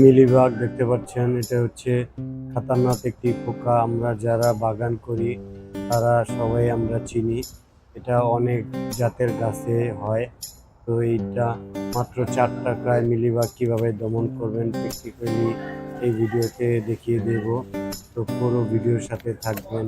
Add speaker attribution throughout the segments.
Speaker 1: Mealybug দেখতে পাচ্ছেন, এটা হচ্ছে খাতারনাক একটি পোকা আমরা যারা বাগান করি, তারা সবাই আমরা চিনি। এটা অনেক জাতের গাছে হয়। তো এইটা মাত্র চার টাকায় মিলিবাগ কীভাবে দমন করবেন প্র্যাকটিক্যালি এই ভিডিওতে দেখিয়ে দেব। তো পুরো ভিডিওর সাথে থাকবেন।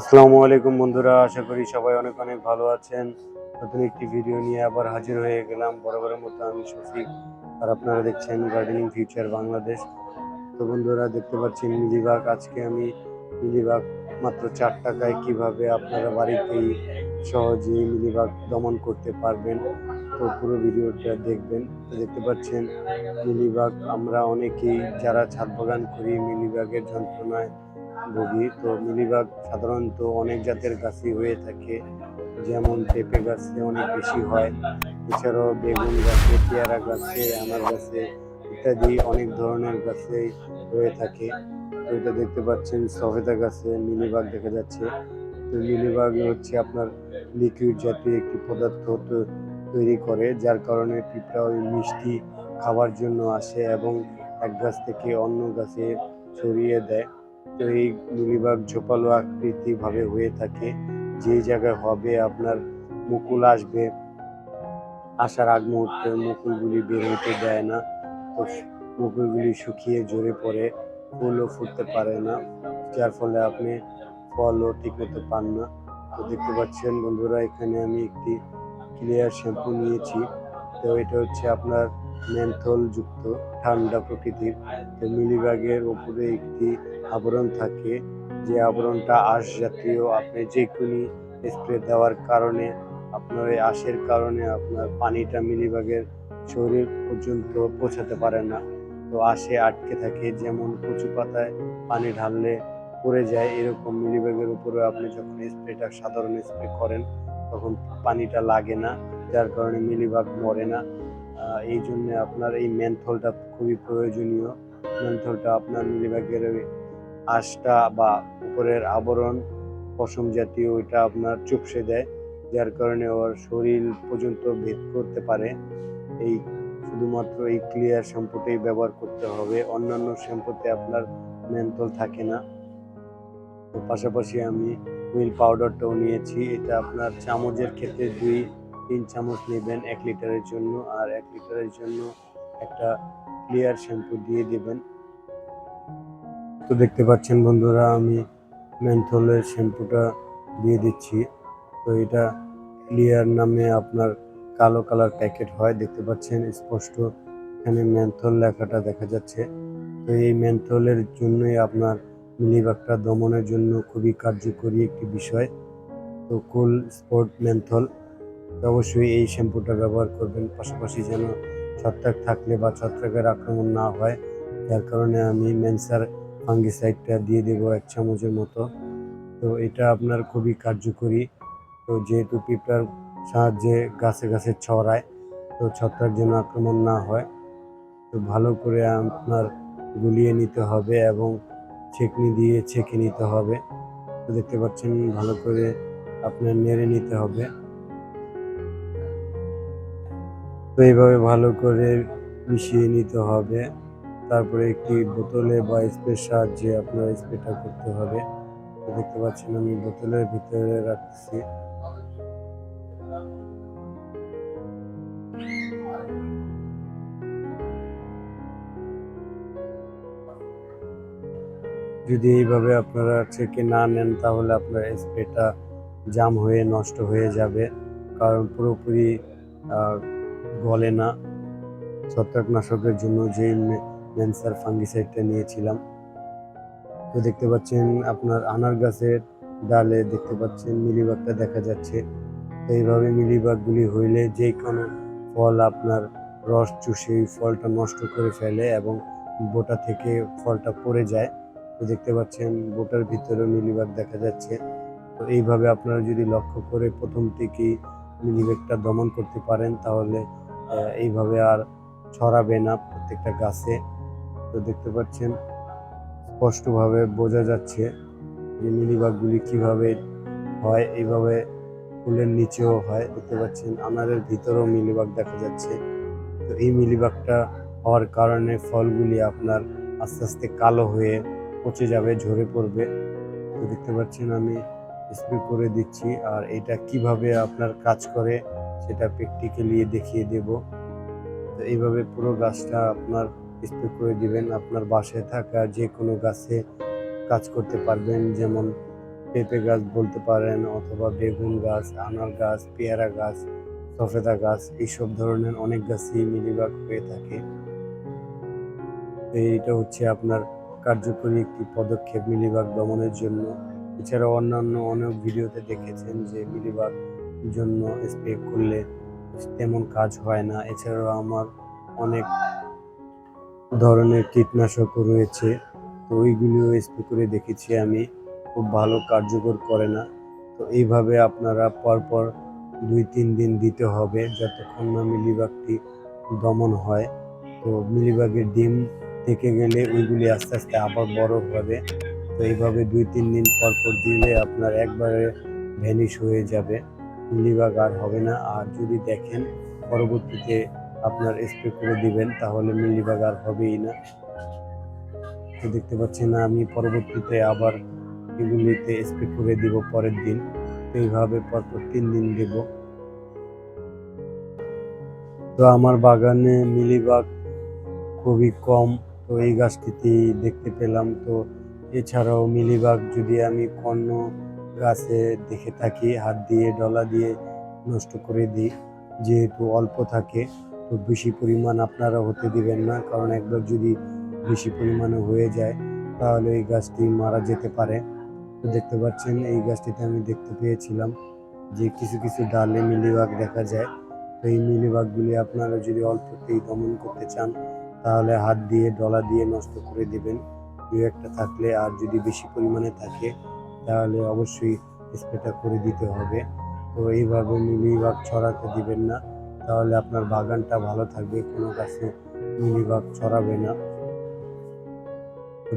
Speaker 1: আসসালামু আলাইকুম বন্ধুরা, আশা করি সবাই অনেক অনেক ভালো আছেন। নতুন একটি ভিডিও নিয়ে আবার হাজির হয়ে গেলাম। বরাবরের মতো আমি শফিক, আর আপনারা দেখছেন গার্ডেনিং ফিউচার বাংলাদেশ তো বন্ধুরা, দেখতে পাচ্ছেন মিলিবাগ। আজকে আমি মিলিবাগ মাত্র চার টাকায় কীভাবে আপনারা বাড়িতেই সহজেই মিলিবাগ দমন করতে পারবেন, তো পুরো ভিডিওটা দেখবেন। দেখতে পাচ্ছেন, মিলিবাগ আমরা অনেকেই যারা ছাদ বাগান করি, মিলিবাগের যন্ত্রণায় ভুগি তো মিলিবাগ সাধারণত অনেক জাতের গাছই হয়ে থাকে। যেমন পেঁপে গাছে অনেক বেশি হয়। এছাড়াও বেগুন গাছে, পেয়ারা গাছে, আনার গাছে ইত্যাদি অনেক ধরনের গাছে হয়ে থাকে। তো এটা দেখতে পাচ্ছেন সফেদা গাছে, মিলিবাগ দেখা যাচ্ছে। তো মিলিবাগ হচ্ছে আপনার লিকুইড জাতীয় একটি পদার্থ তৈরি করে, যার কারণে পিঁপড়া ওই মিষ্টি খাওয়ার জন্য আসে এবং এক গাছ থেকে অন্য গাছে ছড়িয়ে দেয়। এই মিলিবাগ ঝোপালো আকৃতি ভাবে হয়ে থাকে। যে জায়গায় হবে আপনার মুকুল আসবে, আসার আগ মুহূর্তে মুকুলগুলি বের হতে দেয় না। তো মুকুলগুলি শুকিয়ে জোরে পড়ে, ফুলও ফুটতে পারে না, যার ফলে আপনি ফলও ঠিক মতো পান না। তো দেখতে পাচ্ছেন বন্ধুরা, এখানে আমি একটি ক্লিয়ার শ্যাম্পু নিয়েছি। তো এটা হচ্ছে আপনার মেন্থল যুক্ত ঠান্ডা প্রকৃতির। তো মিলিবাগের ওপরে একটি আবরণ থাকে, যে আবরণটা আঁশ জাতীয় আপনি যে কোনো স্প্রে দেওয়ার কারণে, আপনার এই আঁশের কারণে আপনার পানিটা মিলিবাগের শরীর পর্যন্ত পৌঁছাতে পারে না। তো আশে আটকে থাকে, যেমন কচু পাতায় পানি ঢাললে পড়ে যায়, এরকম মিলিবাগের উপরে আপনি যখন স্প্রেটা সাধারণ স্প্রে করেন, তখন পানিটা লাগে না, যার কারণে মিলিবাগ মরে না। এই জন্য আপনার এই মেন্থলটা খুবই প্রয়োজনীয়। মেন্থলটা আপনার মিলিবাগের ওই আঁশটা বা উপরের আবরণ পশম জাতীয় ওইটা আপনার চুপসে দেয়, যার কারণে ওর শরীর পর্যন্ত ভেদ করতে পারে। এই শুধুমাত্র এই ক্লিয়ার শ্যাম্পুটাই ব্যবহার করতে হবে, অন্যান্য শ্যাম্পুতে আপনার মেন্থল থাকে না। তো পাশাপাশি আমি হুইল পাউডারটাও নিয়েছি, এটা আপনার চামচের ক্ষেত্রে দুই, তিন চামচ নেবেন এক লিটারের জন্য, আর এক লিটারের জন্য একটা ক্লিয়ার শ্যাম্পু দিয়ে দেবেন। তো দেখতে পাচ্ছেন বন্ধুরা, আমি মেন্থলের শ্যাম্পুটা দিয়ে দিচ্ছি। তো এটা ক্লিয়ার নামে আপনার কালো কালার প্যাকেট হয়, দেখতে পাচ্ছেন স্পষ্ট। এখানে মেন্থল লেখাটা দেখা যাচ্ছে। তো এই মেন্থলের জন্যই আপনার মিলিবাগটা দমনের জন্য খুবই কার্যকরী একটি বিষয়। তো কুল স্পোর্ট মেন্থল অবশ্যই এই শ্যাম্পুটা ব্যবহার করবেন। পাশাপাশি যেন ছত্রাক থাকলে বা ছত্রাকের আক্রমণ না হয়, যার কারণে আমি মেন্সার ফাঙ্গিসাইডটা দিয়ে দেবো এক চামচের মতো। তো এটা আপনার খুবই কার্যকরী। তো যেহেতু পিঁপড়ার সাহায্যে গাছে গাছে ছড়ায়, তো ছত্রাক যেন আক্রমণ না হয়, তো ভালো করে আপনার গুলিয়ে নিতে হবে এবং ছেঁকনি দিয়ে ছেঁকে নিতে হবে। তো দেখতে পাচ্ছেন ভালো করে আপনার নেড়ে নিতে হবে। তো এইভাবে ভালো করে মিশিয়ে নিতে হবে। তারপরে একটি বোতলে বা স্প্রের সাহায্যে আপনার স্প্রেটা করতে হবে। দেখতে পাচ্ছেন আমি বোতলের ভিতরে রাখছি। যদি এইভাবে আপনারা ছেঁকে না নেন, তাহলে আপনার স্প্রেটা জাম হয়ে নষ্ট হয়ে যাবে। কারণ পুরোপুরি গলে না। ছত্রাকনাশকের জন্য যে মেন্সার ফাঙ্গিসাইডটা নিয়েছিলাম। তো দেখতে পাচ্ছেন আপনার আনার গাছের ডালে দেখতে পাচ্ছেন মিলিবাগটা দেখা যাচ্ছে। তো এইভাবে মিলিবাগগুলি হইলে যে কোনো ফল আপনার রস চুষে ফলটা নষ্ট করে ফেলে এবং বোটা থেকে ফলটা পড়ে যায়। তো দেখতে পাচ্ছেন বোটার ভিতরে মিলিবাগ দেখা যাচ্ছে। তো এইভাবে আপনারা যদি লক্ষ্য করে প্রথম থেকেই মিলিবাগটা দমন করতে পারেন, তাহলে এইভাবে আর ছড়াবে না প্রত্যেকটা গাছে। তো দেখতে পাচ্ছেন, স্পষ্টভাবে বোঝা যাচ্ছে যে মিলিবাগগুলি কীভাবে হয়, এইভাবে ফুলের নিচেও হয়। দেখতে পাচ্ছেন, আনারের ভিতরেও মিলিবাগ দেখা যাচ্ছে। তো এই মিলিবাগটা হওয়ার কারণে ফলগুলি আপনার আস্তে আস্তে কালো হয়ে পচে যাবে, ঝরে পড়বে। তো দেখতে পাচ্ছেন, আমি স্প্রে করে দিচ্ছি। আর এটা কীভাবে আপনার কাজ করে, সেটা প্র্যাকটিক্যালি দেখিয়ে দেব। তো এইভাবে পুরো গাছটা আপনার স্প্রে করে দিবেন। আপনার বাসায় থাকা যে কোনো গাছে কাজ করতে পারবেন, যেমন পেঁপে গাছ বলতে পারেন অথবা বেগুন গাছ, আনার গাছ, পেয়ারা গাছ, সফেদা গাছ, এইসব ধরনের অনেক গাছই মিলিবাগ হয়ে থাকে। এইটা হচ্ছে আপনার কার্যকরী একটি পদক্ষেপ মিলিবাগ দমনের জন্য। এছাড়াও অন্যান্য অনেক ভিডিওতে দেখেছেন যে মিলিবাগ জন্য স্প্রে করলে তেমন কাজ হয় না। এছাড়াও আমার অনেক ধরনের কীটনাশকও রয়েছে, তো ওইগুলিও স্প্রে করে দেখেছি আমি। খুব ভালো কার্যকর করে না। তো এইভাবে আপনারা পরপর দুই তিন দিন দিতে হবে যতক্ষণ না মিলিবাগটি দমন হয়। তো মিলিবাগের ডিম থেকে গেলে ওইগুলি আস্তে আস্তে আবার বড় হবে। তো এইভাবে দুই তিন দিন পর পর দিলে আপনার একবারে ভ্যানিশ হয়ে যাবে। মিলিবাগ আর হবে না। আর যদি দেখেন পরবর্তীতে আপনার স্প্রে করে দিবেন, তাহলে মিলিবাগ আর হবেই না। তো দেখতে পাচ্ছেন, আমি পরবর্তীতে আবার এগুলিতে স্প্রে করে দিব পরের দিন। তো এইভাবে পরপর তিন দিন দেব। তো আমার বাগানে মিলিবাগ খুবই কম, তো এই গাছটিতে দেখতে পেলাম। তো এছাড়াও মিলিবাগ যদি আমি কোনো গাছে দেখে থাকি, হাত দিয়ে, ডলা দিয়ে নষ্ট করে দিই, যেহেতু অল্প থাকে তো বেশি পরিমাণ আপনারা হতে দিবেন না। কারণ একবার যদি বেশি পরিমাণে হয়ে যায়, তাহলে এই গাছটি মারা যেতে পারে। তো দেখতে পাচ্ছেন, এই গাছটিতে আমি দেখতে পেয়েছিলাম যে কিছু কিছু ডালে মিলিবাগ দেখা যায়। তো এই মিলিবাগগুলি আপনারা যদি অল্পতেই দমন করতে চান, তাহলে হাত দিয়ে, ডলা দিয়ে নষ্ট করে দিবেন। দু একটা থাকলে আর যদি বেশি পরিমাণে থাকে, তাহলে অবশ্যই স্প্রেটা করে দিতে হবে। তো এইভাবে মিলিবাগ ছড়াতে দিবেন না। তাহলে আপনার বাগানটা ভালো থাকবে, কোনো গাছে মিলিবাগ ছড়াবে না।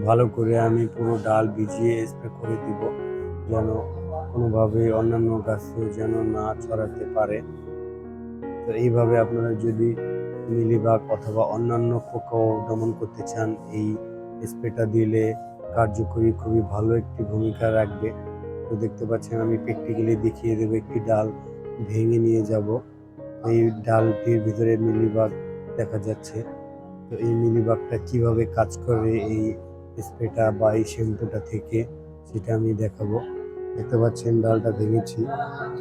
Speaker 1: ভালো করে আমি পুরো ডাল ভিজিয়ে স্প্রে করে দিব, যেন কোনোভাবে অন্যান্য গাছে যেন না ছড়াতে পারে। তো এইভাবে আপনারা যদি মিলিবাগ অথবা অন্যান্য পোকাও দমন করতে চান, এই স্প্রেটা দিলে কার্যকরী, খুবই ভালো একটি ভূমিকা রাখবে। তো দেখতে পাচ্ছেন, আমি প্র্যাকটিক্যালি দেখিয়ে দেবো একটি ডাল ভেঙে নিয়ে যাব। এই ডালটির ভিতরে মিলিবাগ দেখা যাচ্ছে। তো এই মিলিবাগটা কীভাবে কাজ করে এই স্প্রেটা বা এই শ্যাম্পুটা থেকে, সেটা আমি দেখাবো। দেখতে পাচ্ছেন, ডালটা ভেঙেছি।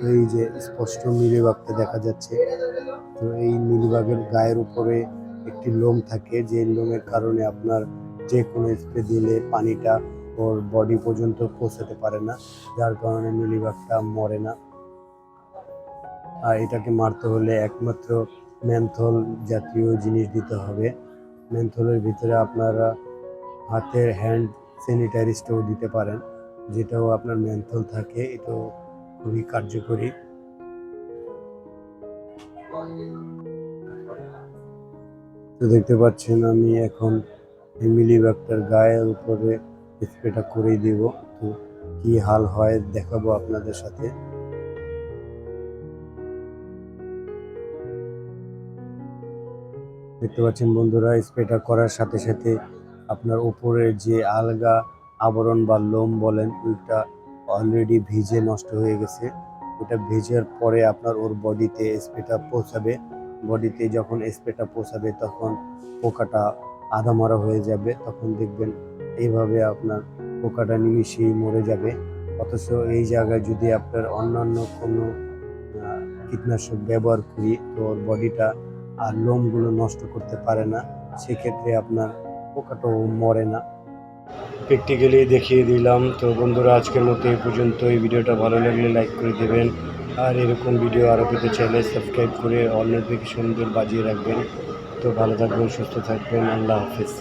Speaker 1: তো এই যে স্পষ্ট মিলিবাগটা দেখা যাচ্ছে। তো এই মিলিবাগের গায়ের উপরে একটি লোম থাকে। যে লোমের কারণে আপনার যে কোনো স্প্রে দিলে পানিটা ওর বডি পর্যন্ত পৌঁছাতে পারে না। যার কারণে মিলিবাগটা মরে না। এটাকে মারতে হলে একমাত্র ম্যানথল জাতীয় জিনিস দিতে হবে। ম্যানথলের ভিতরে আপনারা হাতের হ্যান্ড স্যানিটাইজারটাও দিতে পারেন, যেটাও আপনার ম্যানথল থাকে, এটাও খুবই কার্যকরী। তো দেখতে পাচ্ছেন আমি এখন এই মিলিবাগটার গায়ের উপরে স্প্রেটা করেই দিব। তো কি হাল হয় দেখাবো আপনাদের সাথে। দেখতে পাচ্ছেন বন্ধুরা, স্প্রেটা করার সাথে সাথে আপনার উপরের যে আলগা আবরণ বা লোম বলেন, ওইটা অলরেডি ভিজে নষ্ট হয়ে গেছে। ওটা ভেজার পরে আপনার ওর বডিতে স্প্রেটা পৌঁছাবে। বডিতে যখন স্প্রেটা পৌঁছাবে, তখন পোকাটা আধা মরা হয়ে যাবে। তখন দেখবেন এইভাবে আপনার পোকাটা নিমিশেই মরে যাবে। অথচ এই জায়গায় যদি আপনার অন্যান্য কোনো কীটনাশক ব্যবহার করি, তো ওর বডিটা আর লোমগুলো নষ্ট করতে পারে না, সেক্ষেত্রে আপনার পোকাটাও মরে না। প্র্যাকটিক্যালি দেখিয়ে দিলাম। তো বন্ধুরা, আজকের মতো এই পর্যন্ত এই ভিডিওটা ভালো লাগলে লাইক করে দেবেন। আর এরকম ভিডিও আরও পেতে চাইলে সাবস্ক্রাইব করে অল সুন্দর বাজিয়ে রাখবেন। তো ভালো থাকবেন, সুস্থ থাকবেন। আল্লাহ হাফিজ।